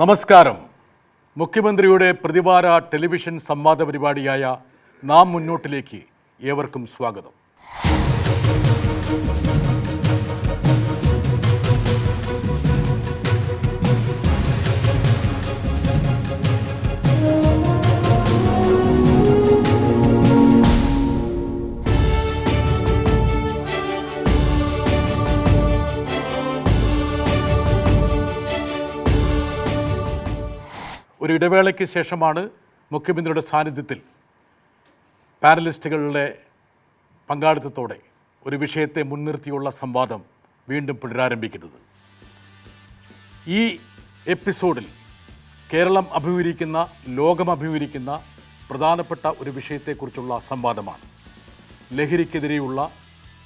നമസ്കാരം. മുഖ്യമന്ത്രിയുടെ പ്രതിവാര ടെലിവിഷൻ സംവാദ പരിപാടിയായ നാം മുന്നോട്ടിലേക്ക് ഏവർക്കും സ്വാഗതം. ഒരു ഇടവേളയ്ക്ക് ശേഷമാണ് മുഖ്യമന്ത്രിയുടെ സാന്നിധ്യത്തിൽ പാനലിസ്റ്റുകളുടെ പങ്കാളിത്തത്തോടെ ഒരു വിഷയത്തെ മുൻനിർത്തിയുള്ള സംവാദം വീണ്ടും പുനരാരംഭിക്കുന്നത്. ഈ എപ്പിസോഡിൽ കേരളം അഭിമുഖീകരിക്കുന്ന ലോകം അഭിമുഖീകരിക്കുന്ന പ്രധാനപ്പെട്ട ഒരു വിഷയത്തെക്കുറിച്ചുള്ള സംവാദമാണ്. ലഹരിക്കെതിരെയുള്ള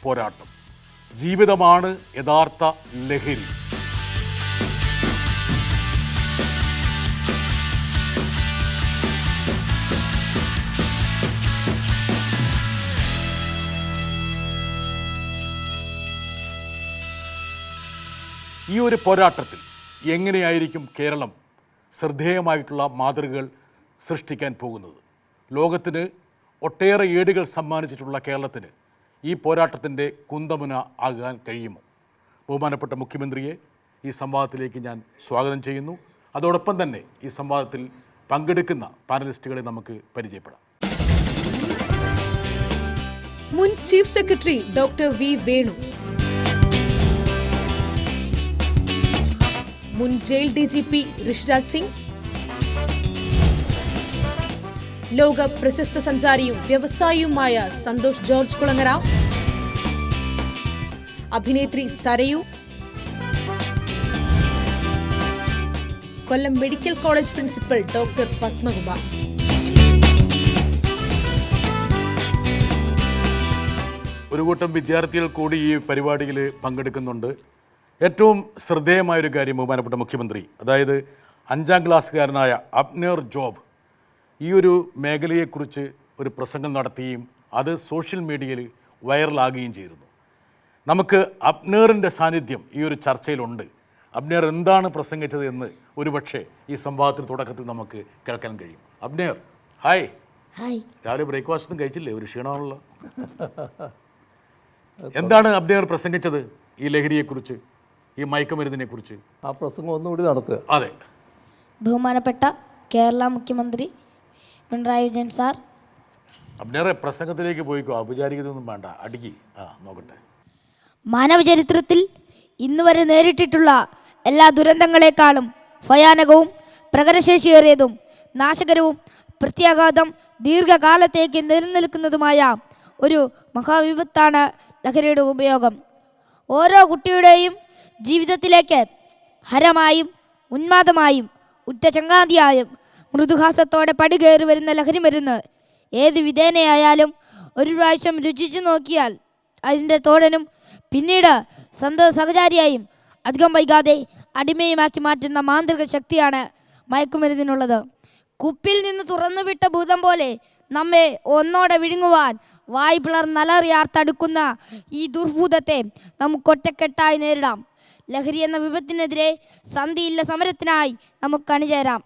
പോരാട്ടം. ജീവിതമാണ് യഥാർത്ഥ ലഹരി. ഈ ഒരു പോരാട്ടത്തിൽ എങ്ങനെയായിരിക്കും കേരളം ശ്രദ്ധേയമായിട്ടുള്ള മാതൃകകൾ സൃഷ്ടിക്കാൻ പോകുന്നത്? ലോകത്തിന് ഒട്ടേറെ ഏടുകൾ സമ്മാനിച്ചിട്ടുള്ള കേരളത്തിന് ഈ പോരാട്ടത്തിന്റെ കുന്തമുന ആകാൻ കഴിയുമോ? ബഹുമാനപ്പെട്ട മുഖ്യമന്ത്രിയെ ഈ സംവാദത്തിലേക്ക് ഞാൻ സ്വാഗതം ചെയ്യുന്നു. അതോടൊപ്പം തന്നെ ഈ സംവാദത്തിൽ പങ്കെടുക്കുന്ന പാനലിസ്റ്റുകളെ നമുക്ക് പരിചയപ്പെടാം. മുൻ chief secretary doctor V Venu മുൻ jail D G P Rishiraj Singh. ലോക പ്രശസ്ത സഞ്ചാരിയും വ്യവസായിയുമായ സന്തോഷ് ജോർജ് കുളങ്ങര. അഭിനേത്രി Sarayu. Kollam medical college principal doctor Padmakumar. ഒരു കൂട്ടം വിദ്യാർത്ഥികൾ കൂടി ഈ പരിപാടിയിൽ പങ്കെടുക്കുന്നുണ്ട്. ഏറ്റവും ശ്രദ്ധേയമായൊരു കാര്യം ബഹുമാനപ്പെട്ട മുഖ്യമന്ത്രി അതായത് അഞ്ചാം ക്ലാസ്സുകാരനായ അബ്നേർ ജോബ് ഈ ഒരു മേഖലയെക്കുറിച്ച് ഒരു പ്രസംഗം നടത്തുകയും അത് സോഷ്യൽ മീഡിയയിൽ വൈറലാകുകയും ചെയ്തിരുന്നു നമുക്ക് അബ്നേറിന്റെ സാന്നിധ്യം ഈ ഒരു ചർച്ചയിലുണ്ട്. അബ്നേർ എന്താണ് പ്രസംഗിച്ചത് എന്ന് ഒരുപക്ഷെ ഈ സംവാദത്തിന് തുടക്കത്തിൽ നമുക്ക് കേൾക്കാൻ കഴിയും. അബ്നേർ ഹായ് ഹായ് രാവിലെ ബ്രേക്ക്ഫാസ്റ്റ് ഒന്നും കഴിച്ചില്ലേ? ഒരു ക്ഷീണമാണല്ലോ. എന്താണ് അബ്നേർ പ്രസംഗിച്ചത് ഈ ലഹരിയെക്കുറിച്ച്? ഈ മയക്കുമരുന്നിനെ കുറിച്ച് ആ പ്രസംഗം ഒന്നുകൂടി നടത്തുക. അതെ. ബഹുമാനപ്പെട്ട കേരള മുഖ്യമന്ത്രി പിണറായി വിജയൻ സാർ. അബ്നേറെ പ്രസംഗത്തിലേക്ക് പോയിക്കോ. ഔപചാരികതൊന്നും വേണ്ട. അടുക്കി. ആ നോക്കട്ടെ. മാനവ ചരിത്രത്തിൽ ഇന്ന് വരെ നേരിട്ടിട്ടുള്ള എല്ലാ ദുരന്തങ്ങളെക്കാളും ഭയാനകവും പ്രകടശേഷിയേറിയതും നാശകരവും പ്രത്യാഘാതം ദീർഘകാലത്തേക്ക് നിലനിൽക്കുന്നതുമായ ഒരു മഹാവിപത്താണ് ലഹരിയുടെ ഉപയോഗം. ഓരോ കുട്ടിയുടെയും ജീവിതത്തിലേക്ക് ഹരമായും ഉന്മാദമായും ഉറ്റചങ്കാന്തിയായും മൃദുഹാസത്തോടെ പടികയറി വരുന്ന ലഹരി മരുന്ന് ഏത് വിധേനയായാലും ഒരു പ്രാവശ്യം രുചിച്ചു നോക്കിയാൽ അതിന്റെ തോഴനും പിന്നീട് സ്വന്തം സഹചാരിയായും അധികം വൈകാതെ അടിമയുമാക്കി മാറ്റുന്ന മാന്ത്രിക ശക്തിയാണ് മയക്കുമരുന്നിനുള്ളത്. കുപ്പിൽ നിന്ന് തുറന്നുവിട്ട ഭൂതം പോലെ നമ്മെ ഒന്നോടെ വിഴുങ്ങുവാൻ വായ് നലറിയാർത്തടുക്കുന്ന ഈ ദുർഭൂതത്തെ നമുക്കൊറ്റക്കെട്ടായി നേരിടാം. ലഹരി എന്ന വിപത്തിനെതിരെ സന്ധിയില്ല സമരത്തിനായി നമുക്ക് അണിചേരാം.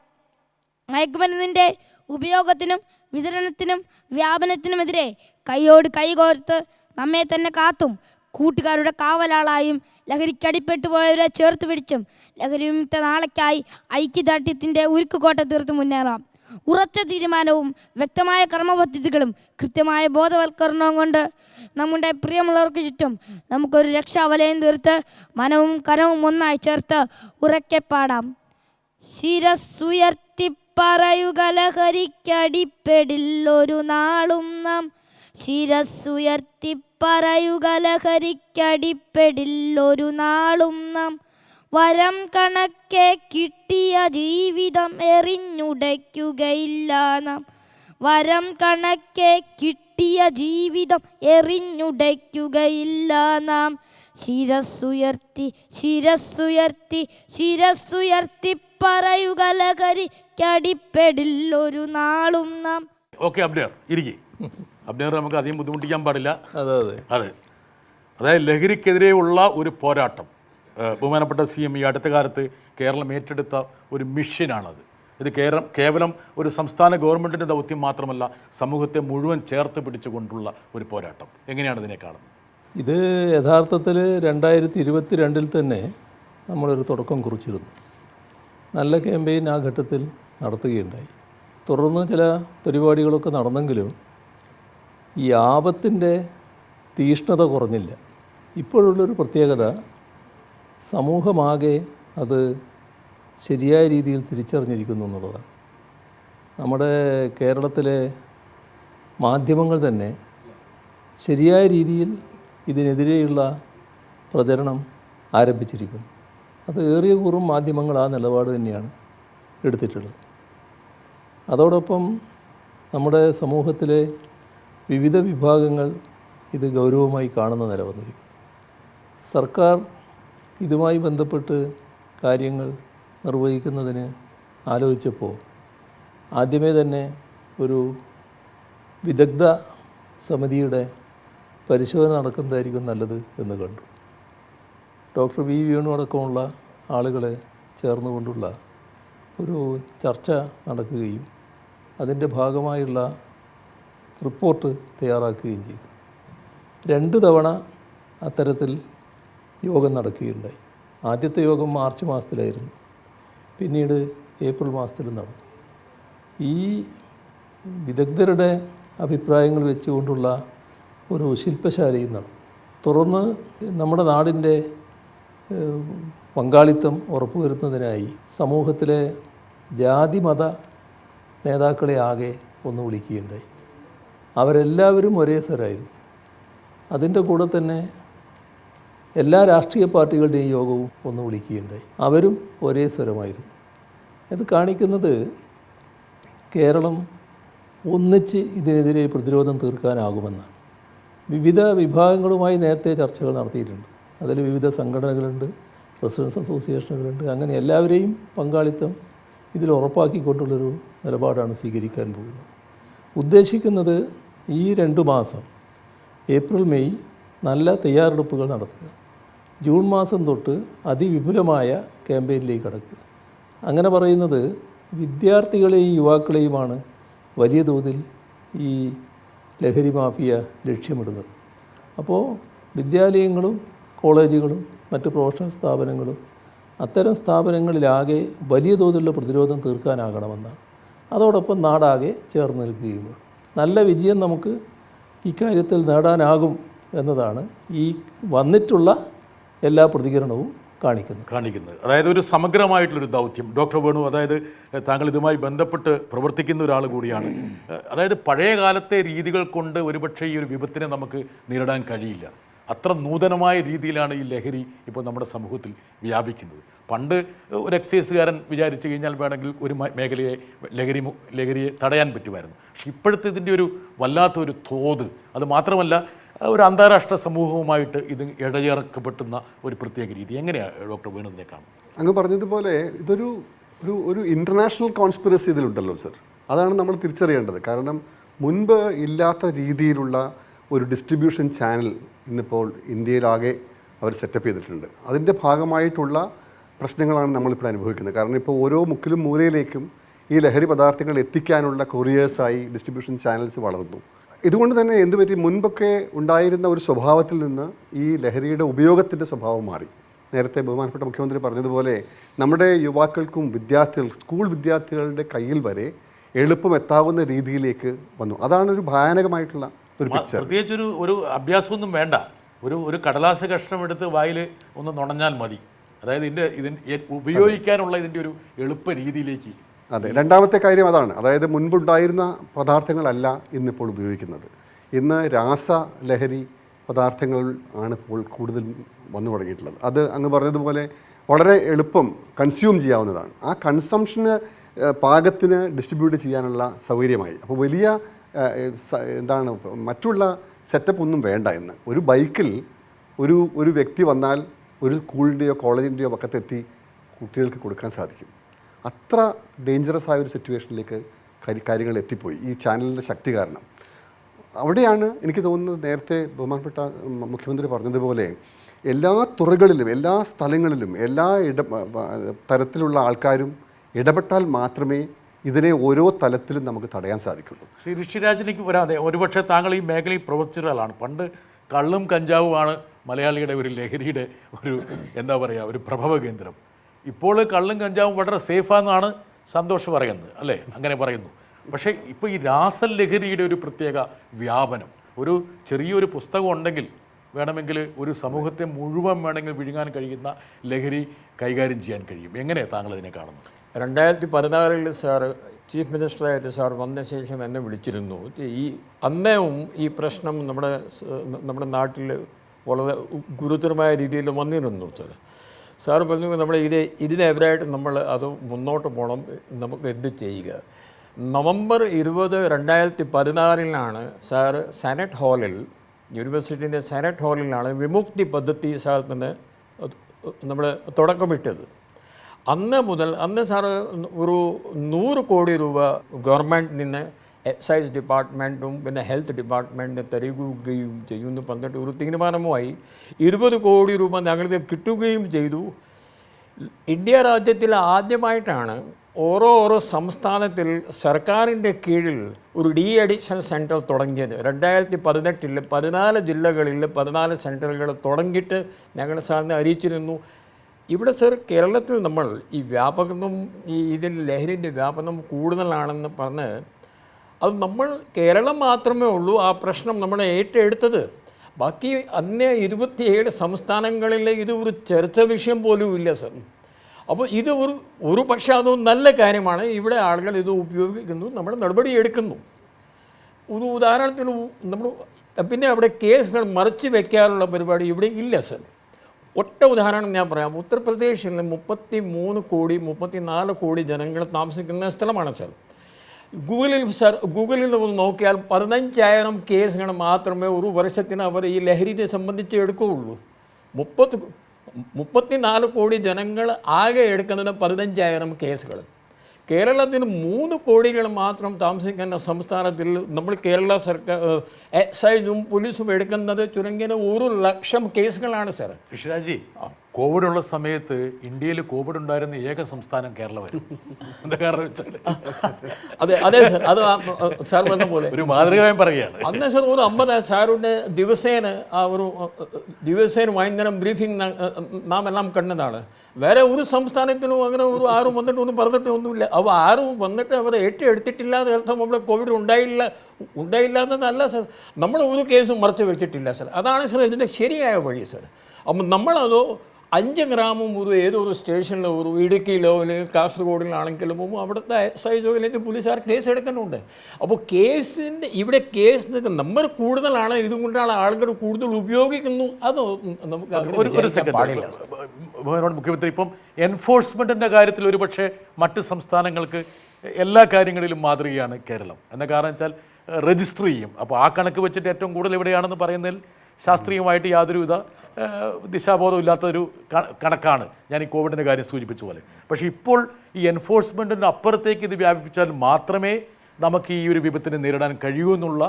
മയക്കുമരുന്നിന്റെ ഉപയോഗത്തിനും വിതരണത്തിനും വ്യാപനത്തിനുമെതിരെ കൈയോട് കൈകോർത്ത് നമ്മെ തന്നെ കാത്തും. കൂട്ടുകാരുടെ കാവലാളായും ലഹരിക്കടിപ്പെട്ടു പോയവരെ ചേർത്ത് പിടിച്ചും ലഹരി വിമുക്ത നാളേക്കായി ഐക്യദാർഢ്യത്തിന്റെ ഉരുക്കുകോട്ട തീർത്ത് മുന്നേറാം. ഉറച്ച തീരുമാനവും വ്യക്തമായ കർമ്മപദ്ധതികളും കൃത്യമായ ബോധവൽക്കരണവും കൊണ്ട് നമ്മുടെ പ്രിയമുള്ളവർക്ക് ചുറ്റും നമുക്കൊരു രക്ഷാവലയം തീർത്ത് മനവും കനവും ഒന്നായി ചേർത്ത് ഉറക്കെ പാടാം. ശിരസ്സുയർത്തി പറയുക ലഹരിക്കടിപ്പെടില്ലൊരു നാളും നാം. ശിരസ്സുയർത്തി പറയുക ലഹരിക്കടിപ്പെടില്ലൊരു നാളും നാം. വരം കണക്കെ കിട്ടിയ ജീവിതം എറിഞ്ഞുടയ്ക്കുകയില്ല നാം. വരം കണക്കെ കിട്ടിയ ജീവിതം എറിഞ്ഞുടയ്ക്കുകയില്ല നാം. ശിരസ്സുയർത്തി ശിരസ്സുയർത്തി ശിരസ്സുയർത്തി പറയുക ലഹരിക്കടിപ്പെടില്ലൊരു നാളും നാം. ഓക്കെ അബ്നേർ ഇരിക്കെ. അബ്നേർ നമുക്ക് അധികം ബുദ്ധിമുട്ടിക്കാൻ പാടില്ല. അതെ അതെ. അതെ. അതായത് ലഹരിക്കെതിരെയുള്ള ഒരു പോരാട്ടം. ബഹുമാനപ്പെട്ട സി എം ഈ അടുത്ത കാലത്ത് കേരളം ഏറ്റെടുത്ത ഒരു മിഷനാണത്. ഇത് കേരളം കേവലം ഒരു സംസ്ഥാന ഗവൺമെന്റിന്റെ ദൗത്യം മാത്രമല്ല സമൂഹത്തെ മുഴുവൻ ചേർത്ത് പിടിച്ചുകൊണ്ടുള്ള ഒരു പോരാട്ടം. എങ്ങനെയാണ് ഇതിനെ കാണുന്നത്? ഇത് യഥാർത്ഥത്തിൽ രണ്ടായിരത്തി ഇരുപത്തി രണ്ടിൽ തന്നെ നമ്മളൊരു തുടക്കം കുറിച്ചിരുന്നു. നല്ല ക്യാമ്പയിൻ ആ ഘട്ടത്തിൽ നടത്തുകയുണ്ടായി. തുടർന്ന് ചില പരിപാടികളൊക്കെ നടന്നെങ്കിലും ഈ ആപത്തിന്റെ തീഷ്ണത കുറഞ്ഞില്ല. ഇപ്പോഴുള്ളൊരു പ്രത്യേകത സമൂഹമാകെ അത് ശരിയായ രീതിയിൽ തിരിച്ചറിഞ്ഞിരിക്കുന്നു എന്നുള്ളതാണ്. നമ്മുടെ കേരളത്തിലെ മാധ്യമങ്ങൾ തന്നെ ശരിയായ രീതിയിൽ ഇതിനെതിരെയുള്ള പ്രചരണം ആരംഭിച്ചിരിക്കുന്നു. അത് ഏറിയ കൂറും മാധ്യമങ്ങൾ ആ നിലപാട് തന്നെയാണ് എടുത്തിട്ടുള്ളത്. അതോടൊപ്പം നമ്മുടെ സമൂഹത്തിലെ വിവിധ വിഭാഗങ്ങൾ ഇത് ഗൗരവമായി കാണുന്ന നില വന്നിരിക്കുന്നു. സർക്കാർ ഇതുമായി ബന്ധപ്പെട്ട് കാര്യങ്ങൾ നിർവഹിക്കുന്നതിന് ആലോചിച്ചപ്പോൾ ആദ്യമേ തന്നെ ഒരു വിദഗ്ധ സമിതിയുടെ പരിശോധന നടക്കുന്നതായിരിക്കും നല്ലത് എന്ന് കണ്ടു. ഡോക്ടർ വി വേണു അടക്കമുള്ള ആളുകളെ ചേർന്നുകൊണ്ടുള്ള ഒരു ചർച്ച നടക്കുകയും അതിന്റെ ഭാഗമായുള്ള റിപ്പോർട്ട് തയ്യാറാക്കുകയും ചെയ്തു. രണ്ട് തവണ അത്തരത്തിൽ യോഗം നടക്കുകയുണ്ടായി. ആദ്യത്തെ യോഗം മാർച്ച് മാസത്തിലായിരുന്നു. പിന്നീട് ഏപ്രിൽ മാസത്തിൽ നടന്നു. ഈ വിദഗ്ധരുടെ അഭിപ്രായങ്ങൾ വെച്ചുകൊണ്ടുള്ള ഒരു ശില്പശാലയും നടന്നു. തുറന്ന് നമ്മുടെ നാടിന്റെ പങ്കാളിത്തം ഉറപ്പുവരുത്തുന്നതിനായി സമൂഹത്തിലെ ജാതിമത നേതാക്കളെ ആകെ ഒന്ന് വിളിക്കുകയുണ്ടായി. അവരെല്ലാവരും ഒരേ സ്വരായിരുന്നു. അതിന്റെ കൂടെ തന്നെ എല്ലാ രാഷ്ട്രീയ പാർട്ടികളുടെയും യോഗവും ഒന്ന് വിളിക്കുകയുണ്ടായി. അവരും ഒരേ സ്വരമായിരുന്നു. ഇത് കാണിക്കുന്നത് കേരളം ഒന്നിച്ച് ഇതിനെതിരെ പ്രതിരോധം തീർക്കാനാകുമെന്നാണ്. വിവിധ വിഭാഗങ്ങളുമായി നേരത്തെ ചർച്ചകൾ നടത്തിയിട്ടുണ്ട്. അതിൽ വിവിധ സംഘടനകളുണ്ട് റെസിഡൻസ് അസോസിയേഷനുകളുണ്ട്. അങ്ങനെ എല്ലാവരെയും പങ്കാളിത്തം ഇതിൽ ഉറപ്പാക്കിക്കൊണ്ടുള്ളൊരു നിലപാടാണ് സ്വീകരിക്കാൻ പോകുന്നത്. ഉദ്ദേശിക്കുന്നത് ഈ രണ്ട് മാസം ഏപ്രിൽ മെയ് നല്ല തയ്യാറെടുപ്പുകൾ നടത്തുക. ജൂൺ മാസം തൊട്ട് അതിവിപുലമായ ക്യാമ്പയിനിലേക്ക് കടക്കുക. അങ്ങനെ പറയുന്നത് വിദ്യാർത്ഥികളെയും യുവാക്കളെയുമാണ് വലിയ തോതിൽ ഈ ലഹരി മാഫിയ ലക്ഷ്യമിടുന്നത്. അപ്പോൾ വിദ്യാലയങ്ങളും കോളേജുകളും മറ്റ് പ്രൊഫഷണൽ സ്ഥാപനങ്ങളും അത്തരം സ്ഥാപനങ്ങളിലാകെ വലിയ തോതിലുള്ള പ്രതിരോധം തീർക്കാനാകണമെന്നാണ്. അതോടൊപ്പം നാടാകെ ചേർന്ന് നിൽക്കുകയും നല്ല വിജയം നമുക്ക് ഇക്കാര്യത്തിൽ നേടാനാകും എന്നതാണ് ഈ വന്നിട്ടുള്ള എല്ലാ പ്രതികരണവും കാണിക്കുന്നത്. കാണിക്കുന്നത്. അതായത് ഒരു സമഗ്രമായിട്ടുള്ളൊരു ദൗത്യം. ഡോക്ടർ വേണു അതായത് താങ്കൾ ഇതുമായി ബന്ധപ്പെട്ട് പ്രവർത്തിക്കുന്ന ഒരാൾ കൂടിയാണ്. അതായത് പഴയ കാലത്തെ രീതികൾ കൊണ്ട് ഒരുപക്ഷെ ഈ ഒരു വിപത്തിനെ നമുക്ക് നേരിടാൻ കഴിയില്ല. അത്ര നൂതനമായ രീതിയിലാണ് ഈ ലഹരി ഇപ്പോൾ നമ്മുടെ സമൂഹത്തിൽ വ്യാപിക്കുന്നത്. പണ്ട് ഒരു എക്സൈസുകാരൻ വിചാരിച്ചു കഴിഞ്ഞാൽ വേണമെങ്കിൽ ഒരു മേഖലയെ ലഹരി ലഹരിയെ തടയാൻ പറ്റുമായിരുന്നു. പക്ഷെ ഇപ്പോഴത്തെ ഇതിന്റെ ഒരു വല്ലാത്തൊരു തോത്. അത് മാത്രമല്ല ഒരു അന്താരാഷ്ട്ര സമൂഹവുമായിട്ട് ഇത് ഇടചേർക്കപ്പെട്ടുന്ന ഒരു പ്രത്യേക രീതി. എങ്ങനെയാണ് ഡോക്ടർ വേണു ഇതിനെ കാണുന്നത്? അങ്ങ് പറഞ്ഞതുപോലെ ഇതൊരു ഒരു ഒരു ഇന്റർനാഷണൽ കോൺസ്പിറസി ഇതിലുണ്ടല്ലോ സർ അതാണ് നമ്മൾ തിരിച്ചറിയേണ്ടത്. കാരണം മുൻപ് ഇല്ലാത്ത രീതിയിലുള്ള ഒരു ഡിസ്ട്രിബ്യൂഷൻ ചാനൽ ഇന്നിപ്പോൾ ഇന്ത്യയിലാകെ അവർ സെറ്റപ്പ് ചെയ്തിട്ടുണ്ട്. അതിന്റെ ഭാഗമായിട്ടുള്ള പ്രശ്നങ്ങളാണ് നമ്മളിപ്പോൾ അനുഭവിക്കുന്നത്. കാരണം ഇപ്പോൾ ഓരോ മുക്കിലും മൂലയിലേക്കും ഈ ലഹരി പദാർത്ഥങ്ങൾ എത്തിക്കാനുള്ള കൊറിയേഴ്സായി ഡിസ്ട്രിബ്യൂഷൻ ചാനൽസ് വളർന്നു. ഇതുകൊണ്ട് തന്നെ എന്ത് പറ്റി മുൻപൊക്കെ ഉണ്ടായിരുന്ന ഒരു സ്വഭാവത്തിൽ നിന്ന് ഈ ലഹരിയുടെ ഉപയോഗത്തിന്റെ സ്വഭാവം മാറി. നേരത്തെ ബഹുമാനപ്പെട്ട മുഖ്യമന്ത്രി പറഞ്ഞതുപോലെ നമ്മുടെ യുവാക്കൾക്കും വിദ്യാർത്ഥികൾ സ്കൂൾ വിദ്യാർത്ഥികളുടെ കയ്യിൽ വരെ എളുപ്പം എത്താവുന്ന രീതിയിലേക്ക് വന്നു. അതാണ് ഒരു ഭയാനകമായിട്ടുള്ള ഒരു പിക്ചർ പ്രത്യേകിച്ച് ഒരു ഒരു അഭ്യാസമൊന്നും വേണ്ട. ഒരു ഒരു കടലാസ് കഷ്ണം എടുത്ത് വായിൽ ഒന്ന് നുണഞ്ഞാൽ മതി. അതായത് ഇതിന്റെ ഇതിന് ഉപയോഗിക്കാനുള്ള ഇതിന്റെ ഒരു എളുപ്പ രീതിയിലേക്ക് അതെ രണ്ടാമത്തെ കാര്യം അതാണ്. അതായത് മുൻപുണ്ടായിരുന്ന പദാർത്ഥങ്ങളല്ല ഇന്നിപ്പോൾ ഉപയോഗിക്കുന്നത്. ഇന്ന് രാസ ലഹരി പദാർത്ഥങ്ങൾ ആണ് ഇപ്പോൾ കൂടുതൽ വന്നു തുടങ്ങിയിട്ടുള്ളത്. അത് അങ്ങ് പറഞ്ഞതുപോലെ വളരെ എളുപ്പം കൺസ്യൂം ചെയ്യാവുന്നതാണ്. ആ കൺസംഷന് പാകത്തിന് ഡിസ്ട്രിബ്യൂട്ട് ചെയ്യാനുള്ള സൗകര്യമായി. അപ്പോൾ വലിയ എന്താണ് മറ്റുള്ള സെറ്റപ്പ് ഒന്നും വേണ്ട എന്ന് ഒരു ബൈക്കിൽ ഒരു ഒരു വ്യക്തി വന്നാൽ ഒരു സ്കൂളിന്റെയോ കോളേജിന്റെയോ പക്കത്തെത്തി കുട്ടികൾക്ക് കൊടുക്കാൻ സാധിക്കും. അത്ര ഡേഞ്ചറസ് ആയ ഒരു സിറ്റുവേഷനിലേക്ക് കാര്യ- കാര്യങ്ങൾ എത്തിപ്പോയി. ഈ ചാനലിന്റെ ശക്തി കാരണം. അവിടെയാണ് എനിക്ക് തോന്നുന്നത് നേരത്തെ ബഹുമാനപ്പെട്ട മുഖ്യമന്ത്രി പറഞ്ഞതുപോലെ എല്ലാ തുറകളിലും എല്ലാ സ്ഥലങ്ങളിലും എല്ലാ ഇട തരത്തിലുള്ള ആൾക്കാരും ഇടപെട്ടാൽ മാത്രമേ ഇതിനെ ഓരോ തലത്തിലും നമുക്ക് തടയാൻ സാധിക്കുള്ളൂ. ശ്രീ ഋഷിരാജിലേക്ക് വരാതെ ഒരുപക്ഷെ താങ്കൾ ഈ മേഖലയിൽ പ്രവർത്തിച്ചതാണ് പണ്ട് കള്ളും കഞ്ചാവുമാണ് മലയാളിയുടെ ഒരു ലഹരിയുടെ ഒരു എന്താ പറയുക ഒരു പ്രഭവ കേന്ദ്രം ഇപ്പോൾ കള്ളും കഞ്ചാവും വളരെ സേഫാണെന്നാണ് സന്തോഷം പറയുന്നത് അല്ലേ? അങ്ങനെ പറയുന്നു. പക്ഷേ ഇപ്പോൾ ഈ രാസലഹരിയുടെ ഒരു പ്രത്യേക വ്യാപനം ഒരു ചെറിയൊരു പുസ്തകം ഉണ്ടെങ്കിൽ വേണമെങ്കിൽ ഒരു സമൂഹത്തെ മുഴുവൻ വേണമെങ്കിൽ വിഴുങ്ങാൻ കഴിയുന്ന ലഹരി കൈകാര്യം ചെയ്യാൻ കഴിയും. എങ്ങനെയാണ് താങ്കൾ ഇതിനെ കാണുന്നത്? രണ്ടായിരത്തി പതിനാലിൽ സാർ ചീഫ് മിനിസ്റ്ററായിട്ട് സാർ വന്ന ശേഷം എന്നെ വിളിച്ചിരുന്നു. ഈ അന്നേവും ഈ പ്രശ്നം നമ്മുടെ നമ്മുടെ നാട്ടിൽ വളരെ ഗുരുതരമായ രീതിയിൽ വന്നിരുന്നു സാർ സാർ പറഞ്ഞു നമ്മൾ ഇത് ഇതിനെതിരായിട്ട് നമ്മൾ അത് മുന്നോട്ട് പോകണം നമുക്ക് എന്ത് ചെയ്യുക? നവംബർ ഇരുപത് രണ്ടായിരത്തി പതിനാറിലാണ് സാർ സെനറ്റ് ഹാളിൽ യൂണിവേഴ്സിറ്റിന്റെ സെനറ്റ് ഹാളിലാണ് വിമുക്തി പദ്ധതി സാറിന് നമ്മൾ തുടക്കമിട്ടത്. അന്ന് മുതൽ അന്ന് സാറ് ഒരു നൂറ് കോടി രൂപ ഗവൺമെന്റ് നിന്ന് എക്സൈസ് ഡിപ്പാർട്ട്മെന്റും പിന്നെ ഹെൽത്ത് ഡിപ്പാർട്ട്മെന്റിന് തരികയും ചെയ്യുമെന്ന് പറഞ്ഞിട്ട് ഒരു തീരുമാനവുമായി ഇരുപത് കോടി രൂപ ഞങ്ങൾക്ക് കിട്ടുകയും ചെയ്തു. ഇന്ത്യ രാജ്യത്തിൽ ആദ്യമായിട്ടാണ് ഓരോ ഓരോ സംസ്ഥാനത്തിൽ സർക്കാരിന്റെ കീഴിൽ ഒരു ഡി അഡിക്ഷൻ സെന്റർ തുടങ്ങിയത്. രണ്ടായിരത്തി പതിനെട്ടിൽ പതിനാല് ജില്ലകളിൽ പതിനാല് സെന്ററുകൾ തുടങ്ങിയിട്ട് ഞങ്ങൾ സാറിനെ അറിയിച്ചിരുന്നു. ഇവിടെ സർ കേരളത്തിൽ നമ്മൾ ഈ വ്യാപകം ഈ ഇതിൽ ലഹരിന്റെ വ്യാപനം കൂടുതലാണെന്ന് പറഞ്ഞ് അത് നമ്മൾ കേരളം മാത്രമേ ഉള്ളൂ ആ പ്രശ്നം നമ്മളെ ഏറ്റെടുത്തത്. ബാക്കി അന്യ ഇരുപത്തിയേഴ് സംസ്ഥാനങ്ങളിൽ ഇത് ഒരു ചർച്ച വിഷയം പോലും ഇല്ല സർ. അപ്പോൾ ഇത് ഒരു ഒരു പക്ഷേ അതും നല്ല കാര്യമാണ്. ഇവിടെ ആളുകൾ ഇത് ഉപയോഗിക്കുന്നു നമ്മൾ നടപടി എടുക്കുന്നു. ഒരു ഉദാഹരണത്തിന് നമ്മൾ പിന്നെ അവിടെ കേസുകൾ മറച്ചു വയ്ക്കാറുള്ള പരിപാടി ഇവിടെ ഇല്ല സർ. ഒറ്റ ഉദാഹരണം ഞാൻ പറയാം. ഉത്തർപ്രദേശിൽ മുപ്പത്തി മൂന്ന് കോടി മുപ്പത്തി നാല് കോടി ജനങ്ങൾ താമസിക്കുന്ന സ്ഥലമാണ് സർ. ഗൂഗിളിൽ സർ ഗൂഗിളിൽ ഒന്ന് നോക്കിയാൽ പതിനഞ്ചായിരം കേസുകൾ മാത്രമേ ഒരു വർഷത്തിന് അവർ ഈ ലഹരിയെ സംബന്ധിച്ച് എടുക്കുകയുള്ളൂ. മുപ്പത് മുപ്പത്തിനാല് കോടി ജനങ്ങൾ ആകെ എടുക്കുന്നത് പതിനഞ്ചായിരം കേസുകൾ. കേരളത്തിന് മൂന്ന് കോടികൾ മാത്രം താമസിക്കുന്ന സംസ്ഥാനത്തിൽ നമ്മൾ കേരള സർക്കാർ എക്സൈസും പോലീസും എടുക്കുന്നത് ചുരുങ്ങിയത് ഒരു ലക്ഷം കേസുകളാണ് സാർ. ഋഷിരാജി കോവിഡ് ഉള്ള സമയത്ത് ഇന്ത്യയിൽ കോവിഡ് ഉണ്ടായിരുന്ന ഏക സംസ്ഥാനം കേരളമായിരുന്നു എന്താ കാരണം വെച്ചാൽ അതെ അതെ സാർ. അത് സാർ പറഞ്ഞ പോലെ. ഒരു മാതൃകമായി പറയുകയാണ്. അന്ന് സാർ ഒരു അമ്പത് സാറിന്റെ ദിവസേന ആ ഒരു ദിവസേന വൈകുന്നേരം ബ്രീഫിംഗ് നാം എല്ലാം കണ്ടതാണ്. വേറെ ഒരു സംസ്ഥാനത്തിനും അങ്ങനെ ഒരു ആരും വന്നിട്ട് ഒന്നും പറഞ്ഞിട്ട് ഒന്നുമില്ല. അവ ആരും വന്നിട്ട് അവർ ഏറ്റെടുത്തിട്ടില്ല അർത്ഥം അവിടെ കോവിഡ് ഉണ്ടായില്ല ഉണ്ടായില്ല എന്നതല്ല സാർ. നമ്മൾ ഒരു കേസും മറച്ചു വെച്ചിട്ടില്ല സാർ. അതാണ് സാർ ഇതിന്റെ ശരിയായ വഴി സാർ. അപ്പം നമ്മളതോ അഞ്ച് ഗ്രാമം ഒരു ഏതോ ഒരു സ്റ്റേഷനിലോ ഒരു ഇടുക്കിയിലോ അല്ലെങ്കിൽ കാസർഗോഡിലാണെങ്കിലും അവിടുത്തെ എക്സൈസോ അല്ലെങ്കിൽ പോലീസുകാർ കേസ് എടുക്കുന്നുണ്ട്. അപ്പോൾ കേസിന്റെ ഇവിടെ കേസിന്റെ നമ്പർ കൂടുതലാണ് ഇതുകൊണ്ടാണ് ആളുകൾ കൂടുതൽ ഉപയോഗിക്കുന്നു. അത് നമുക്ക് ഒരു സെക്കൻഡ് മുഖ്യമന്ത്രി ഇപ്പം എൻഫോഴ്സ്മെന്റിന്റെ കാര്യത്തിൽ ഒരു പക്ഷേ മറ്റ് സംസ്ഥാനങ്ങൾക്ക് എല്ലാ കാര്യങ്ങളിലും മാതൃകയാണ് കേരളം. എന്ന കാരണം വെച്ചാൽ രജിസ്റ്റർ ചെയ്യും. അപ്പോൾ ആ കണക്ക് വെച്ചിട്ട് ഏറ്റവും കൂടുതൽ എവിടെയാണെന്ന് പറയുന്നതിൽ ശാസ്ത്രീയമായിട്ട് യാതൊരുവിധ ദിശാബോധം ഇല്ലാത്തൊരു കണക്കാണ് ഞാൻ ഈ കോവിഡിന്റെ കാര്യം സൂചിപ്പിച്ച പോലെ. പക്ഷേ ഇപ്പോൾ ഈ എൻഫോഴ്സ്മെന്റിന്റെ അപ്പുറത്തേക്ക് ഇത് വ്യാപിപ്പിച്ചാൽ മാത്രമേ നമുക്ക് ഈ ഒരു വിപത്തിനെ നേരിടാൻ കഴിയൂ എന്നുള്ള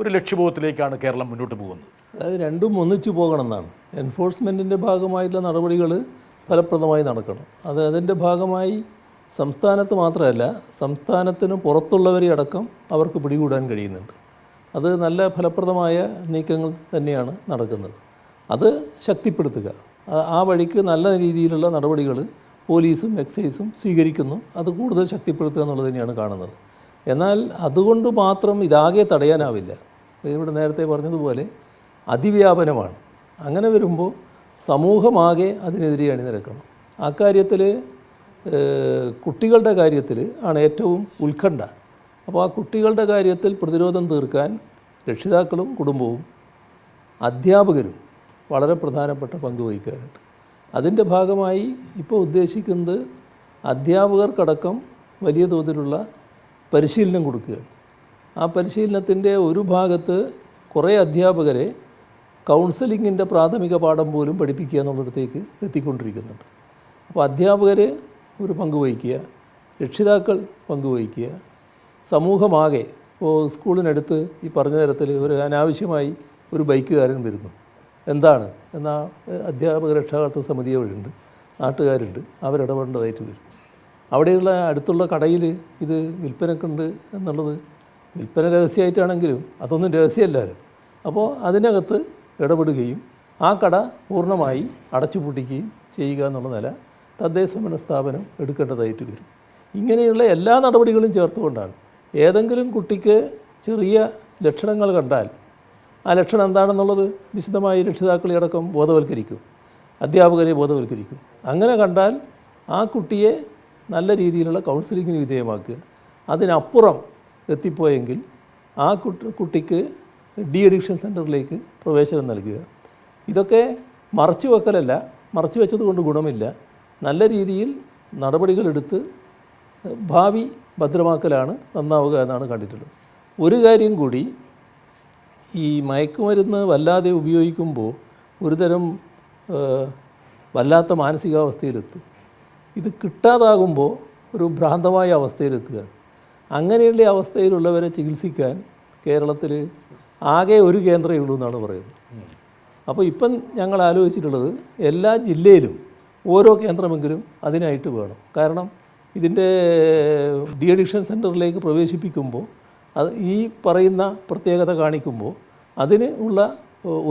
ഒരു ലക്ഷ്യബോധത്തിലേക്കാണ് കേരളം മുന്നോട്ട് പോകുന്നത്. അതായത് രണ്ടും ഒന്നിച്ചു പോകണം എന്നാണ് എൻഫോഴ്സ്മെന്റിന്റെ ഭാഗമായിട്ടുള്ള നടപടികൾ ഫലപ്രദമായി നടക്കണം. അത് അതിന്റെ ഭാഗമായി സംസ്ഥാനത്ത് മാത്രമല്ല സംസ്ഥാനത്തിന് പുറത്തുള്ളവരെ അടക്കം അവർക്ക് പിടികൂടാൻ കഴിയുന്നുണ്ട്. അത് നല്ല ഫലപ്രദമായ നീക്കങ്ങൾ തന്നെയാണ് നടക്കുന്നത്. അത് ശക്തിപ്പെടുത്തുക. ആ- വഴിക്ക് നല്ല രീതിയിലുള്ള നടപടികൾ പോലീസും എക്സൈസും സ്വീകരിക്കുന്നു. അത് കൂടുതൽ ശക്തിപ്പെടുത്തുക എന്നുള്ളത് തന്നെയാണ് കാണുന്നത്. എന്നാൽ അതുകൊണ്ട് മാത്രം ഇതാകെ തടയാനാവില്ല. ഇവിടെ നേരത്തെ പറഞ്ഞതുപോലെ അതിവ്യാപനമാണ്. അങ്ങനെ വരുമ്പോൾ സമൂഹമാകെ അതിനെതിരെ അണിനിരക്കണം അക്കാര്യത്തിൽ കുട്ടികളുടെ കാര്യത്തിൽ ആണ് ഏറ്റവും ഉത്കണ്ഠ. അപ്പോൾ ആ കുട്ടികളുടെ കാര്യത്തിൽ പ്രതിരോധം തീർക്കാൻ രക്ഷിതാക്കളും കുടുംബവും അധ്യാപകരും വളരെ പ്രധാനപ്പെട്ട പങ്ക് വഹിക്കാറുണ്ട്. അതിന്റെ ഭാഗമായി ഇപ്പോൾ ഉദ്ദേശിക്കുന്നത് അധ്യാപകർക്കടക്കം വലിയ തോതിലുള്ള പരിശീലനം കൊടുക്കുകയാണ്. ആ പരിശീലനത്തിന്റെ ഒരു ഭാഗത്ത് കുറേ അധ്യാപകരെ കൗൺസിലിങ്ങിന്റെ പ്രാഥമിക പാഠം പോലും പഠിപ്പിക്കുക എന്നുള്ളിടത്തേക്ക് എത്തിക്കൊണ്ടിരിക്കുന്നുണ്ട്. അപ്പോൾ അധ്യാപകർ ഒരു പങ്ക് വഹിക്കുക രക്ഷിതാക്കൾ പങ്കുവഹിക്കുക സമൂഹമാകെ ഇപ്പോൾ സ്കൂളിനടുത്ത് ഈ പറഞ്ഞ തരത്തിൽ ഒരു അനാവശ്യമായി ഒരു ബൈക്കുകാരൻ വരുന്നു. എന്താണ്? എന്നാൽ അധ്യാപക രക്ഷാകർത്തൃ സമിതി വഴിയുണ്ട്. നാട്ടുകാരുണ്ട്. അവരിടപെടേണ്ടതായിട്ട് വരും. അവിടെയുള്ള അടുത്തുള്ള കടയിൽ ഇത് വിൽപ്പനക്കുണ്ട് എന്നുള്ളത് വിൽപ്പന രഹസ്യമായിട്ടാണെങ്കിലും അതൊന്നും രഹസ്യമല്ലാരും അപ്പോൾ അതിനകത്ത് ഇടപെടുകയും ആ കട പൂർണമായി അടച്ചുപൂട്ടിക്കുകയും ചെയ്യുക എന്നുള്ള നില തദ്ദേശ ഭരണ സ്ഥാപനം എടുക്കേണ്ടതായിട്ട് വരും. ഇങ്ങനെയുള്ള എല്ലാ നടപടികളും ചേർത്തുകൊണ്ടാണ്. ഏതെങ്കിലും കുട്ടിക്ക് ചെറിയ ലക്ഷണങ്ങൾ കണ്ടാൽ ആ ലക്ഷണം എന്താണെന്നുള്ളത് വിശദമായി രക്ഷിതാക്കളെ അടക്കം ബോധവൽക്കരിക്കും. അധ്യാപകരെ ബോധവൽക്കരിക്കും. അങ്ങനെ കണ്ടാൽ ആ കുട്ടിയെ നല്ല രീതിയിലുള്ള കൗൺസിലിങ്ങിന് വിധേയമാക്കുക. അതിനപ്പുറം എത്തിപ്പോയെങ്കിൽ ആ കുട്ടി കുട്ടിക്ക് ഡി അഡിക്ഷൻ സെന്ററിലേക്ക് പ്രവേശനം നൽകുക. ഇതൊക്കെ മറച്ചു വെക്കലല്ല. മറച്ചു വെച്ചത് കൊണ്ട് ഗുണമില്ല. നല്ല രീതിയിൽ നടപടികളെടുത്ത് ഭാവി ഭദ്രമാക്കലാണ് നന്നാവുക എന്നാണ് കണ്ടിട്ടുള്ളത്. ഒരു കാര്യം കൂടി ഈ മയക്കുമരുന്ന് വല്ലാതെ ഉപയോഗിക്കുമ്പോൾ ഒരുതരം വല്ലാത്ത മാനസികാവസ്ഥയിലെത്തും. ഇത് കിട്ടാതാകുമ്പോൾ ഒരു ഭ്രാന്തമായ അവസ്ഥയിലെത്തുകയാണ്. അങ്ങനെയുള്ള അവസ്ഥയിലുള്ളവരെ ചികിത്സിക്കാൻ കേരളത്തിൽ ആകെ ഒരു കേന്ദ്രമേ ഉള്ളൂ എന്നാണ് പറയുന്നത്. അപ്പോൾ ഇപ്പം ഞങ്ങൾ ആലോചിച്ചിട്ടുള്ളത് എല്ലാ ജില്ലയിലും ഓരോ കേന്ദ്രമെങ്കിലും അതിനായിട്ട് വേണം. കാരണം ഇതിന്റെ ഡി അഡിക്ഷൻ സെന്ററിലേക്ക് പ്രവേശിപ്പിക്കുമ്പോൾ അത് ഈ പറയുന്ന പ്രത്യേകത കാണിക്കുമ്പോൾ അതിന് ഉള്ള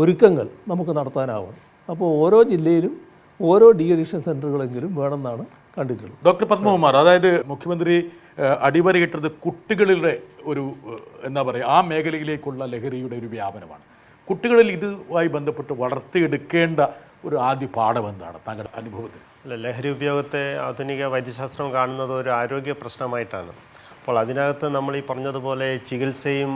ഒരുക്കങ്ങൾ നമുക്ക് നടത്താനാവണം അപ്പോൾ ഓരോ ജില്ലയിലും ഓരോ ഡി അഡിക്ഷൻ സെന്ററുകളെങ്കിലും വേണമെന്നാണ് കണ്ടിട്ടുള്ളത്. ഡോക്ടർ പത്മകുമാർ അതായത് മുഖ്യമന്ത്രി അടിവരയിട്ടത് കുട്ടികളുടെ ഒരു എന്താ പറയുക ആ മേഖലയിലേക്കുള്ള ലഹരിയുടെ ഒരു വ്യാപനമാണ്. കുട്ടികളിൽ ഇതുമായി ബന്ധപ്പെട്ട് വളർത്തിയെടുക്കേണ്ട ഒരു ആദ്യ പാഠം എന്താണ് താങ്കളുടെ അനുഭവത്തിൽ? അല്ല ലഹരി ഉപയോഗത്തെ ആധുനിക വൈദ്യശാസ്ത്രം കാണുന്നത് ഒരു ആരോഗ്യ പ്രശ്നമായിട്ടാണ്. അപ്പോൾ അതിനകത്ത് നമ്മൾ ഈ പറഞ്ഞതുപോലെ ചികിത്സയും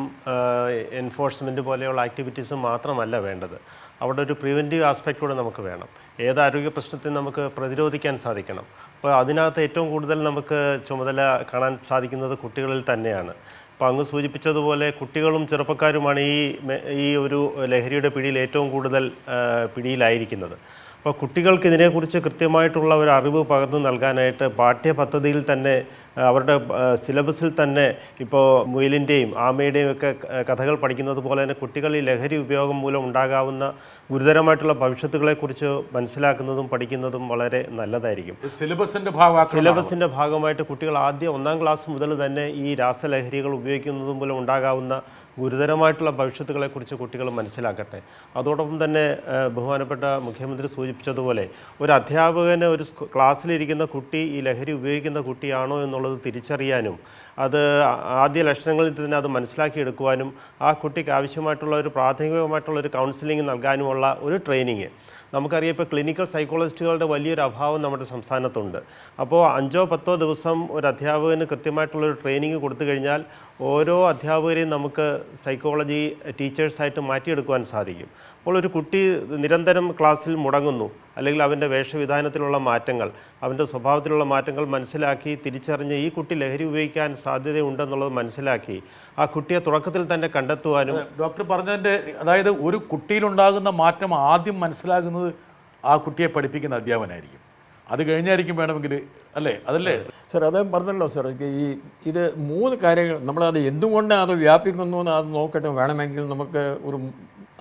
എൻഫോഴ്സ്മെന്റ് പോലെയുള്ള ആക്ടിവിറ്റീസും മാത്രമല്ല വേണ്ടത്. അവിടെ ഒരു പ്രിവെന്റീവ് ആസ്പെക്റ്റ് കൂടെ നമുക്ക് വേണം. ഏത് ആരോഗ്യ പ്രശ്നത്തെയും നമുക്ക് പ്രതിരോധിക്കാൻ സാധിക്കണം. അപ്പോൾ അതിനകത്ത് ഏറ്റവും കൂടുതൽ നമുക്ക് ചുമതല കാണാൻ സാധിക്കുന്നത് കുട്ടികളിൽ തന്നെയാണ്. അപ്പോൾ അങ്ങ് സൂചിപ്പിച്ചതുപോലെ കുട്ടികളും ചെറുപ്പക്കാരുമാണ് ഈ ഈ ഒരു ലഹരിയുടെ പിടിയിൽ ഏറ്റവും കൂടുതൽ പിടിയിലായിരിക്കുന്നത്. അപ്പോൾ കുട്ടികൾക്ക് ഇതിനെക്കുറിച്ച് കൃത്യമായിട്ടുള്ള ഒരു അറിവ് പകർന്നു നൽകാനായിട്ട് പാഠ്യപദ്ധതിയിൽ തന്നെ അവരുടെ സിലബസിൽ തന്നെ ഇപ്പോൾ മുയലിന്റെയും ആമയുടെയും ഒക്കെ കഥകൾ പഠിക്കുന്നത് പോലെ തന്നെ കുട്ടികൾ ഈ ലഹരി ഉപയോഗം മൂലം ഉണ്ടാകാവുന്ന ഗുരുതരമായിട്ടുള്ള ഭവിഷ്യത്തുകളെക്കുറിച്ച് മനസ്സിലാക്കുന്നതും പഠിക്കുന്നതും വളരെ നല്ലതായിരിക്കും. സിലബസിന്റെ ഭാഗം സിലബസിന്റെ ഭാഗമായിട്ട് കുട്ടികൾ ആദ്യം ഒന്നാം ക്ലാസ് മുതൽ തന്നെ ഈ രാസലഹരികൾ ഉപയോഗിക്കുന്നത് മൂലം ഉണ്ടാകാവുന്ന ഗുരുതരമായിട്ടുള്ള ഭവിഷ്യത്തുകളെക്കുറിച്ച് കുട്ടികൾ മനസ്സിലാക്കട്ടെ. അതോടൊപ്പം തന്നെ ബഹുമാനപ്പെട്ട മുഖ്യമന്ത്രി സൂചിപ്പിച്ചതുപോലെ ഒരു അധ്യാപകന് ഒരു ക്ലാസ്സിലിരിക്കുന്ന കുട്ടി ഈ ലഹരി ഉപയോഗിക്കുന്ന കുട്ടിയാണോ എന്നുള്ളത് തിരിച്ചറിയാനും അത് ആദ്യ ലക്ഷണങ്ങളിൽ തന്നെ അത് മനസ്സിലാക്കിയെടുക്കുവാനും ആ കുട്ടിക്ക് ആവശ്യമായിട്ടുള്ള ഒരു പ്രാഥമികമായിട്ടുള്ള ഒരു കൗൺസിലിംഗ് നൽകാനുമുള്ള ഒരു ട്രെയിനിങ്. നമുക്കറിയാം ഇപ്പോൾ ക്ലിനിക്കൽ സൈക്കോളജിസ്റ്റുകളുടെ വലിയൊരു അഭാവം നമ്മുടെ സംസ്ഥാനത്തുണ്ട്. അപ്പോൾ അഞ്ചോ പത്തോ ദിവസം ഒരു അധ്യാപകന് കൃത്യമായിട്ടുള്ളൊരു ട്രെയിനിങ് കൊടുത്തു കഴിഞ്ഞാൽ ഓരോ അധ്യാപകരെയും നമുക്ക് സൈക്കോളജി ടീച്ചേഴ്സായിട്ട് മാറ്റിയെടുക്കുവാൻ സാധിക്കും. അപ്പോൾ ഒരു കുട്ടി നിരന്തരം ക്ലാസ്സിൽ മുടങ്ങുന്നു അല്ലെങ്കിൽ അവന്റെ വേഷവിധാനത്തിലുള്ള മാറ്റങ്ങൾ അവന്റെ സ്വഭാവത്തിലുള്ള മാറ്റങ്ങൾ മനസ്സിലാക്കി തിരിച്ചറിഞ്ഞ് ഈ കുട്ടി ലഹരി ഉപയോഗിക്കാൻ സാധ്യതയുണ്ടെന്നുള്ളത് മനസ്സിലാക്കി ആ കുട്ടിയെ തുടക്കത്തിൽ തന്നെ കണ്ടെത്തുവാനും ഡോക്ടർ പറഞ്ഞതിന്റെ അതായത് ഒരു കുട്ടിയിലുണ്ടാകുന്ന മാറ്റം ആദ്യം മനസ്സിലാകുന്നത് ആ കുട്ടിയെ പഠിപ്പിക്കുന്ന അധ്യാപനായിരിക്കും അത് കഴിഞ്ഞായിരിക്കും വേണമെങ്കിൽ അല്ലേ? അതല്ലേ? സാർ അദ്ദേഹം പറഞ്ഞല്ലോ സാർ ഈ ഇത് മൂന്ന് കാര്യങ്ങൾ നമ്മളത് എന്തുകൊണ്ട് അത് വ്യാപിക്കുന്നു എന്ന് അത് നോക്കട്ടെ വേണമെങ്കിൽ നമുക്ക് ഒരു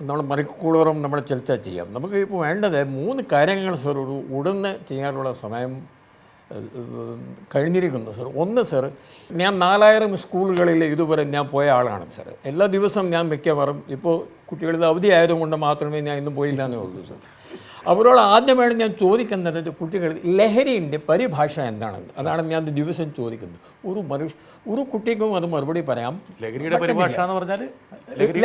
നമ്മൾ മണിക്കൂറോളം നമ്മൾ ചർച്ച ചെയ്യാം. നമുക്ക് ഇപ്പോൾ വേണ്ടത് മൂന്ന് കാര്യങ്ങൾ സാർ ഒരു ഉടനെ ചെയ്യാനുള്ള സമയം കഴിഞ്ഞിരിക്കുന്നു സാർ. ഒന്ന് സാർ ഞാൻ നാലായിരം സ്കൂളുകളിൽ ഇതുവരെ ഞാൻ പോയ ആളാണ് സാർ. എല്ലാ ദിവസവും ഞാൻ മിക്കവാറും ഇപ്പോൾ കുട്ടികളുടെ അവധി ആയതുകൊണ്ട് മാത്രമേ ഞാൻ ഇന്നും പോയില്ല എന്നേ ഉള്ളൂ സാർ. അവരോട് ആദ്യമാണ് ഞാൻ ചോദിക്കുന്നത് കുട്ടികൾ ലഹരിന്റെ പരിഭാഷ എന്താണെന്ന്. അതാണ് ഞാൻ ദിവസം ചോദിക്കുന്നത്. ഒരു മറു ഒരു കുട്ടിക്കും അത് മറുപടി പറയാം. ലഹരിയുടെ പരിഭാഷ എന്ന് പറഞ്ഞാൽ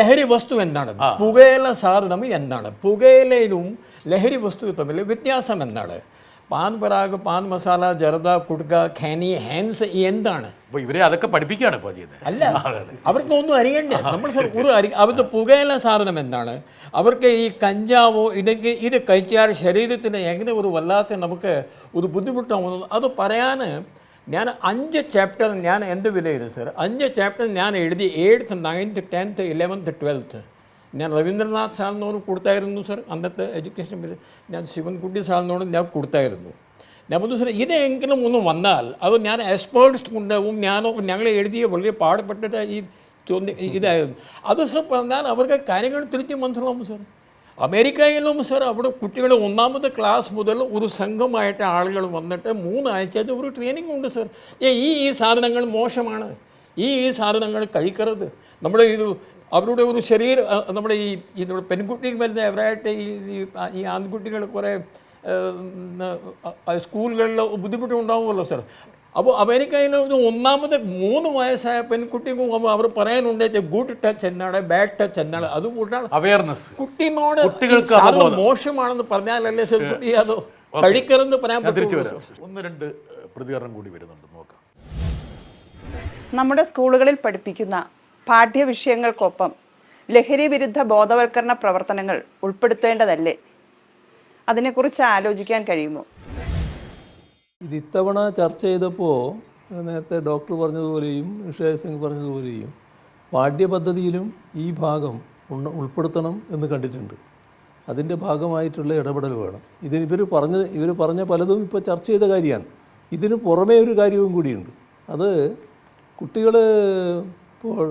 ലഹരി വസ്തു എന്താണ്? പുകയില സാധനം എന്താണ്? പുകയിലയിലും ലഹരി വസ്തു തമ്മിൽ വ്യത്യാസം എന്താണ്? പാൻ പരാഗ് പാൻ മസാല ജർദ കുടുക്ക ഖാനി ഹാൻസ് എന്താണ്? അപ്പോൾ ഇവരെ അതൊക്കെ പഠിപ്പിക്കുകയാണ് ഇപ്പോൾ ചെയ്യുന്നത്. അല്ല അവർക്കൊന്നും അറിയണ്ടേ. നമ്മൾ സർ ഒരു അരി അവരുടെ പുകയില സാധനം എന്താണ്? അവർക്ക് ഈ കഞ്ചാവോ ഇതൊക്കെ ഇത് കഴിച്ചാൽ ശരീരത്തിന് എങ്ങനെ ഒരു വല്ലാത്ത നമുക്ക് ഒരു ബുദ്ധിമുട്ടാവുന്നത് അത് പറയാൻ ഞാൻ അഞ്ച് ചാപ്റ്റർ ഞാൻ എന്റെ വിലയിരുന്നു സർ അഞ്ച് ചാപ്റ്റർ ഞാൻ എഴുതി eighth ninth tenth eleventh twelfth ഞാൻ രവീന്ദ്രനാഥ് സാറിനോട് കൊടുത്തായിരുന്നു സർ. അന്നത്തെ എഡ്യൂക്കേഷൻ. ഞാൻ ശിവൻകുട്ടി സാറിനോട് ഞാൻ കൊടുത്തായിരുന്നു. ഞാൻ പറഞ്ഞു സാർ ഇതെങ്കിലും ഒന്ന് വന്നാൽ അത് ഞാൻ എക്സ്പേർട്സ് കൊണ്ടാവും ഞാനോ ഞങ്ങൾ എഴുതിയ വളരെ പാടപ്പെട്ടിട്ട് ഈ ചോദ്യം ഇതായിരുന്നു. അത് സാർ പറഞ്ഞാൽ അവർക്ക് കാര്യങ്ങൾ തിരിച്ച് മനസ്സിലാവും സാർ. അമേരിക്കയിലും സർ അവിടെ കുട്ടികൾ ഒന്നാമത്തെ ക്ലാസ് മുതൽ ഒരു സംഘമായിട്ട് ആളുകൾ വന്നിട്ട് മൂന്നാഴ്ച ഒരു ട്രെയിനിങ് ഉണ്ട് സർ. ഈ ഈ സാധനങ്ങൾ മോശമാണ്. ഈ ഈ സാധനങ്ങൾ കഴിക്കരുത്. നമ്മുടെ ഇത് അവരുടെ ഒരു ശരീര നമ്മുടെ ഈ നമ്മുടെ പെൺകുട്ടികൾ വരുന്ന അവരായിട്ട് ഈ ഈ- ആൺകുട്ടികൾ കുറേ സ്കൂളുകളിൽ ബുദ്ധിമുട്ടുണ്ടാവുമല്ലോ സാർ. അപ്പോൾ അമേരിക്കയിൽ ഒരു ഒന്നാമത്തെ മൂന്ന് വയസ്സായ പെൺകുട്ടിക്കും അവ- അവർ പറയാനുണ്ട് ഗുഡ് ടച്ച് എന്നാണ് ബാഡ് ടച്ച് എന്നാണ്. അതുകൊണ്ടാണ് അവയർനെസ് കുട്ടിനോട്. മോശമാണെന്ന് പറഞ്ഞാലല്ലേ സാർ കുട്ടി അത് കഴിക്കരുതെന്ന് പറയാൻ തിരിച്ചു വരാം. ഒന്ന് രണ്ട് പ്രതികരണം കൂടി വരുന്നുണ്ട്. നോക്കാം. നമ്മുടെ സ്കൂളുകളിൽ പഠിപ്പിക്കുന്ന പാഠ്യവിഷയങ്ങൾക്കൊപ്പം ലഹരി വിരുദ്ധ ബോധവൽക്കരണ പ്രവർത്തനങ്ങൾ ഉൾപ്പെടുത്തേണ്ടതല്ലേ? അതിനെക്കുറിച്ച് ആലോചിക്കാൻ കഴിയുമോ? ഇത് ഇത്തവണ ചർച്ച ചെയ്തപ്പോൾ നേരത്തെ ഡോക്ടർ പറഞ്ഞതുപോലെയും ഋഷയ സിംഗ് പറഞ്ഞതുപോലെയും പാഠ്യപദ്ധതിയിലും ഈ ഭാഗം ഉൾപ്പെടുത്തണം എന്ന് കണ്ടിട്ടുണ്ട്. അതിന്റെ ഭാഗമായിട്ടുള്ള ഇടപെടൽ വേണം. ഇതിന് ഇവർ പറഞ്ഞ ഇവർ പറഞ്ഞ പലതും ഇപ്പോൾ ചർച്ച ചെയ്ത കാര്യമാണ്. ഇതിന് പുറമേ ഒരു കാര്യവും കൂടിയുണ്ട്. അത് കുട്ടികൾ ഇപ്പോൾ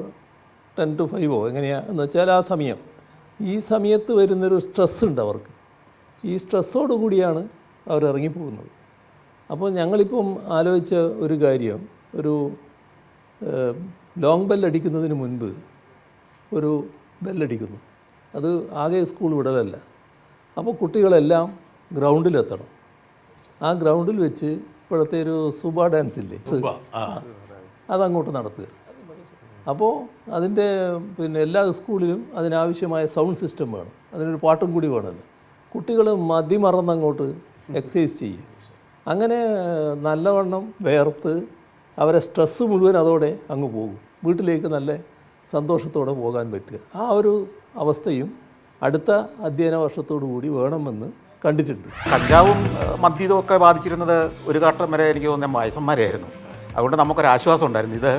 ടെൻ ടു ഫൈവോ എങ്ങനെയാണ് എന്ന് വെച്ചാൽ ആ സമയം. ഈ സമയത്ത് വരുന്നൊരു സ്ട്രെസ് ഉണ്ട് അവർക്ക്. ഈ സ്ട്രെസ്സോട് കൂടിയാണ് അവർ ഇറങ്ങിപ്പോകുന്നത്. അപ്പോൾ ഞങ്ങളിപ്പം ആലോചിച്ച ഒരു കാര്യം ഒരു ലോങ് ബെല്ലടിക്കുന്നതിന് മുൻപ് ഒരു ബെല്ലടിക്കുന്നു അത് ആകെ സ്കൂൾ വിടലല്ല. അപ്പോൾ കുട്ടികളെല്ലാം ഗ്രൗണ്ടിലെത്തണം ആ ഗ്രൗണ്ടിൽ വെച്ച് ഇപ്പോഴത്തെ ഒരു സുബ ഡാൻസ് ഇല്ലേ? അതങ്ങോട്ട് നടത്തുക. അപ്പോൾ അതിന്റെ പിന്നെ എല്ലാ സ്കൂളിലും അതിനാവശ്യമായ സൗണ്ട് സിസ്റ്റം വേണം. അതിനൊരു പാട്ടും കൂടി വേണമല്ലോ. കുട്ടികൾ മതിമറന്നങ്ങോട്ട് എക്സസൈസ് ചെയ്യും. അങ്ങനെ നല്ലവണ്ണം വേർത്ത് അവരെ സ്ട്രെസ്സ് മുഴുവൻ അതോടെ അങ്ങ് പോകും. വീട്ടിലേക്ക് നല്ല സന്തോഷത്തോടെ പോകാൻ പറ്റുക. ആ ഒരു അവസ്ഥയും അടുത്ത അധ്യയന വർഷത്തോടു കൂടി വേണമെന്ന് കണ്ടിട്ടുണ്ട്. കഞ്ചാവും മദ്യതും ഒക്കെ ബാധിച്ചിരുന്നത് ഒരു ഘട്ടം വരെ എനിക്ക് തോന്നുന്ന വയസ്സന്മാരെയായിരുന്നു. അതുകൊണ്ട് നമുക്കൊരാശ്വാസം ഉണ്ടായിരുന്നു. ഇത്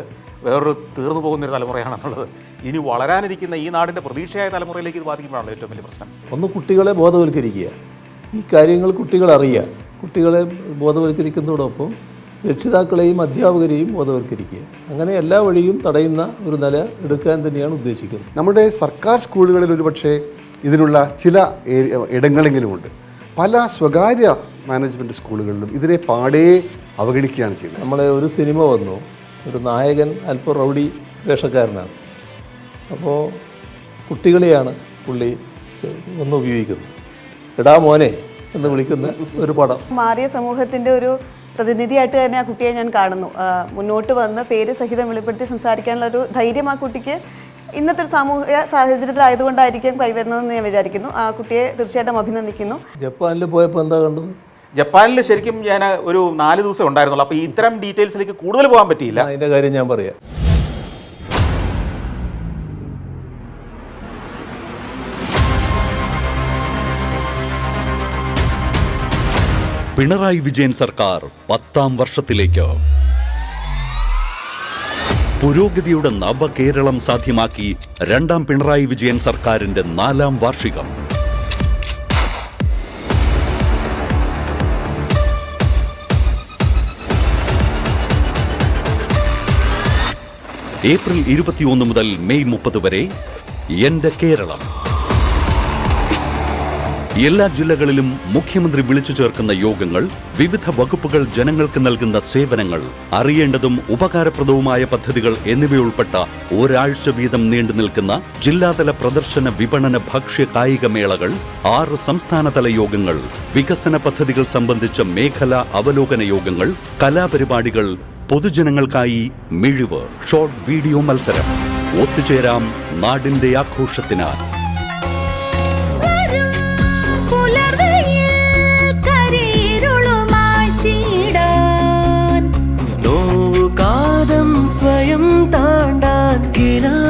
വേറൊരു തീർന്നു പോകുന്നൊരു തലമുറയാണെന്നുള്ളത്. ഇനി വളരാനിരിക്കുന്ന ഈ നാടിന്റെ പ്രതീക്ഷയായ തലമുറയിലേക്ക് ഇത് ബാധിക്കുമ്പോഴാണ് ഏറ്റവും വലിയ പ്രശ്നം. ഒന്ന് കുട്ടികളെ ബോധവൽക്കരിക്കുക. ഈ കാര്യങ്ങൾ കുട്ടികൾ അറിയുക. കുട്ടികളെ ബോധവൽക്കരിക്കുന്നതോടൊപ്പം രക്ഷിതാക്കളെയും അധ്യാപകരെയും ബോധവൽക്കരിക്കുക. അങ്ങനെ എല്ലാ വഴിയും തടയുന്ന ഒരു നില എടുക്കാൻ തന്നെയാണ് ഉദ്ദേശിക്കുന്നത്. നമ്മുടെ സർക്കാർ സ്കൂളുകളിൽ ഒരുപക്ഷെ ഇതിനുള്ള ചില ഇടങ്ങളെങ്കിലുമുണ്ട്. പല സ്വകാര്യ മാനേജ്മെന്റ് സ്കൂളുകളിലും ഇതിനെ പാടേ അവഗണിക്കുകയാണ് ചെയ്യുന്നത്. നമ്മളെ ഒരു സിനിമ വന്നു. ഒരു നായകൻ അല്പം റൗഡി വേഷക്കാരനാണ്. അപ്പോൾ കുട്ടികളെയാണ് പുള്ളി ഒന്ന് ഉപയോഗിക്കുന്നത്. എടാ മോനെ എന്ന് വിളിക്കുന്ന ഒരു പടം. മാറിയ സമൂഹത്തിന്റെ ഒരു പ്രതിനിധിയായിട്ട് തന്നെ ആ കുട്ടിയെ ഞാൻ കാണുന്നു. മുന്നോട്ട് വന്ന് പേര് സഹിതം വെളിപ്പെടുത്തി സംസാരിക്കാനുള്ള ഒരു ധൈര്യം ആ കുട്ടിക്ക് ഇന്നത്തെ ഒരു സാമൂഹിക സാഹചര്യത്തിലായതുകൊണ്ടായിരിക്കും കൈവരുന്നതെന്ന് ഞാൻ വിചാരിക്കുന്നു. ആ കുട്ടിയെ തീർച്ചയായിട്ടും അഭിനന്ദിക്കുന്നു. ജപ്പാനിൽ പോയപ്പോൾ എന്താ കണ്ടത്? ജപ്പാനിൽ ശരിക്കും ഞാൻ ഒരു നാല് ദിവസം ഉണ്ടായിരുന്നുള്ളൂ. അപ്പോൾ ഇത്തരം ഡീറ്റെയിൽസിലേക്ക് കൂടുതൽ പോകാൻ പറ്റിയില്ല. അതിന്റെ കാര്യം ഞാൻ പറയാം. പിണറായി വിജയൻ സർക്കാർ പത്താം വർഷത്തിലേക്ക്. പുരോഗതിയുടെ നവകേരളം സാധ്യമാക്കി രണ്ടാം പിണറായി വിജയൻ സർക്കാരിന്റെ നാലാം വാർഷികം. ഏപ്രിൽ ഇരുപത്തിയൊന്ന് മുതൽ മെയ് മുപ്പത് വരെ എന്റെ കേരളം. എല്ലാ ജില്ലകളിലും മുഖ്യമന്ത്രി വിളിച്ചു ചേർക്കുന്ന യോഗങ്ങൾ വിവിധ വകുപ്പുകൾ ജനങ്ങൾക്ക് നൽകുന്ന സേവനങ്ങൾ അറിയേണ്ടതും ഉപകാരപ്രദവുമായ പദ്ധതികൾ എന്നിവയുൾപ്പെട്ട ഒരാഴ്ച വീതം നീണ്ടു നിൽക്കുന്ന ജില്ലാതല പ്രദർശന വിപണന ഭക്ഷ്യ കായിക മേളകൾ ആറ് സംസ്ഥാനതല യോഗങ്ങൾ വികസന പദ്ധതികൾ സംബന്ധിച്ച മേഖലാ അവലോകന യോഗങ്ങൾ കലാപരിപാടികൾ പൊതുജനങ്ങൾക്കായി മിഴിവ് ഷോർട്ട് വീഡിയോ മത്സരം. ഒത്തുചേരാം നാടിന്റെ ആഘോഷത്തിനാൽ സ്വയം താണ്ടാൻ കിലാ